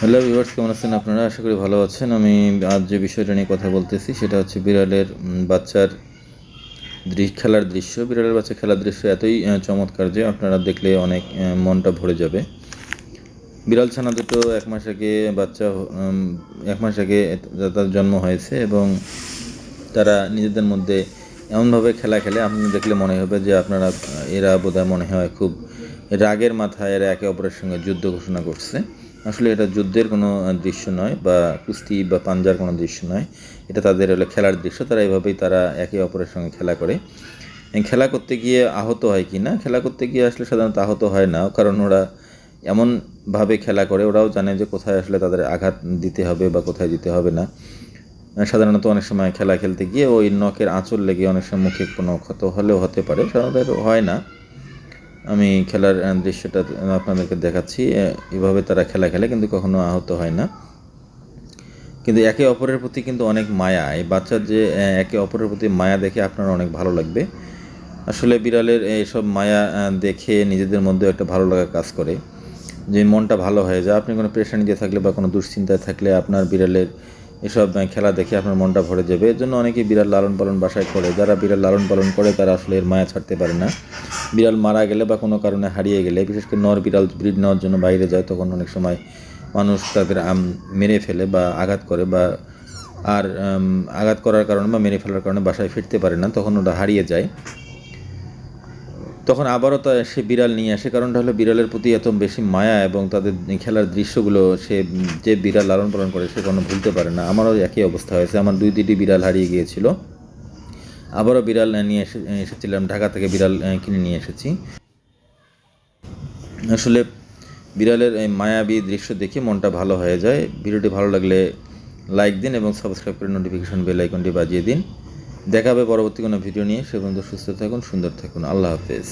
Hello viewers কেমন আছেন আপনারা? আশা করি ভালো আছেন। আমি আজ যে বিষয়টা নিয়ে কথা বলতেছি, সেটা হচ্ছে বিড়ালের বাচ্চার খেলার দৃশ্য। বিড়ালের বাচ্চা খেলার দৃশ্য এতই চমৎকার যে আপনারা দেখলে অনেক মনটা ভরে যাবে। বিড়াল ছানা দুটো এক মাস আগে বাচ্চা এক মাস আগে তার জন্ম হয়েছে এবং তারা নিজেদের মধ্যে এমনভাবে খেলা খেলে, আপনি দেখলে মনে হবে যে আপনারা, এরা বোধহয় মনে হয় খুব রাগের মাথায় এরা একে অপরের সঙ্গে যুদ্ধ ঘোষণা করছে। আসলে এটা যুদ্ধের কোনো দৃশ্য নয় বা কুস্তি বা পাঞ্জার কোনো দৃশ্য নয়। এটা তাদের হলো খেলার দৃশ্য, তারা এইভাবেই তারা একে অপরের সঙ্গে খেলা করে। খেলা করতে গিয়ে আহত হয় কি না? খেলা করতে গিয়ে আসলে সাধারণত আহত হয় না, কারণ ওরা এমনভাবে খেলা করে, ওরাও জানে যে কোথায় আসলে তাদের আঘাত দিতে হবে বা কোথায় দিতে হবে না। সাধারণত অনেক সময় খেলা খেলতে গিয়ে ওই নখের আঁচল লেগে অনেক সময় মুখে কোনো ক্ষত হলেও হতে পারে, সাধারণত হয় না। আমি খেলার দৃশ্যটা আপনাদেরকে দেখাচ্ছি। এভাবে তারা খেলা খেলে, কিন্তু কখনো আহত হয় না। কিন্তু একে অপরের প্রতি কিন্তু অনেক মায়া। এই বাচ্চার যে একে অপরের প্রতি মায়া দেখে আপনার অনেক ভালো লাগবে। আসলে বিড়ালের এইসব মায়া দেখে নিজেদের মধ্যে একটা ভালো লাগা কাজ করে। যে মনটা ভালো হয়ে যায়। আপনি কোনো প্রেশানি দিয়ে থাকলে বা কোনো দুশ্চিন্তায় থাকলে আপনার বিড়ালের এসব খেলা দেখে আপনার মনটা ভরে যাবে। এর জন্য অনেকেই বিড়াল লালন পালন বাসায় করে। যারা বিড়াল লালন পালন করে, তারা আসলে এর মায়া ছাড়তে পারে না। বিড়াল মারা গেলে বা কোনো কারণে হারিয়ে গেলে, বিশেষ করে নর বিড়াল ব্রিড নেওয়ার জন্য বাইরে যায়, তখন অনেক সময় মানুষ তাদের মেরে ফেলে বা আঘাত করে বা আর আঘাত করার কারণে বা মেরে ফেলার কারণে বাসায় ফিরতে পারে না, তখন ওটা হারিয়ে যায়। তখন আবারও তা সে বিড়াল নিয়ে আসে। কারণটা হলো বিড়ালের প্রতি এত বেশি মায়া এবং তাদের খেলার দৃশ্যগুলো সে যে বিড়াল লালন পালন করে সে কোনো ভুলতে পারে না। আমারও একই অবস্থা হয়েছে। আমার দুই দুইটি বিড়াল হারিয়ে গিয়েছিল। আবারও বিড়াল নিয়ে এসে, এসেছিলাম। ঢাকা থেকে বিড়াল কিনে নিয়ে এসেছি। আসলে বিড়ালের এই মায়াবী দৃশ্য দেখে মনটা ভালো হয়ে যায়। ভিডিওটি ভালো লাগলে লাইক দিন এবং সাবস্ক্রাইব করে নোটিফিকেশন বেল আইকনটি বাজিয়ে দিন। দেখা হবে পরবর্তী কোনো ভিডিও নিয়ে। সে পর্যন্ত সুস্থ থাকুন সুন্দর থাকুন। আল্লাহ হাফেজ।